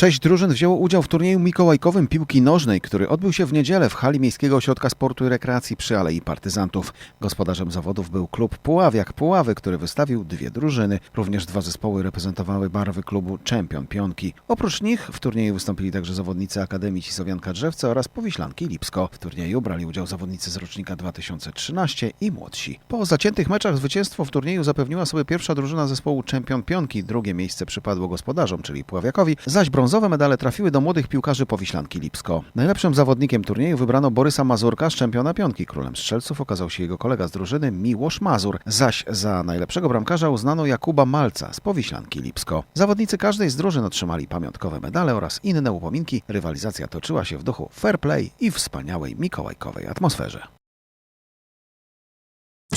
Sześć drużyn wzięło udział w turnieju mikołajkowym piłki nożnej, który odbył się w niedzielę w hali Miejskiego Ośrodka Sportu i Rekreacji przy Alei Partyzantów. Gospodarzem zawodów był klub Puławiak Puławy, który wystawił dwie drużyny. Również dwa zespoły reprezentowały barwy klubu Czempion Pionki. Oprócz nich w turnieju wystąpili także zawodnicy Akademii Cisowianka Drzewce oraz Powiślanki Lipsko. W turnieju brali udział zawodnicy z rocznika 2013 i młodsi. Po zaciętych meczach zwycięstwo w turnieju zapewniła sobie pierwsza drużyna zespołu Czempion Pionki. Drugie miejsce przypadło gospodarzom, czyli Puławiakowi, zaś brązowe medale trafiły do młodych piłkarzy Powiślanki Lipsko. Najlepszym zawodnikiem turnieju wybrano Borysa Mazurka z czempiona Pionki. Królem strzelców okazał się jego kolega z drużyny Miłosz Mazur, zaś za najlepszego bramkarza uznano Jakuba Malca z Powiślanki Lipsko. Zawodnicy każdej z drużyn otrzymali pamiątkowe medale oraz inne upominki. Rywalizacja toczyła się w duchu fair play i wspaniałej mikołajkowej atmosferze.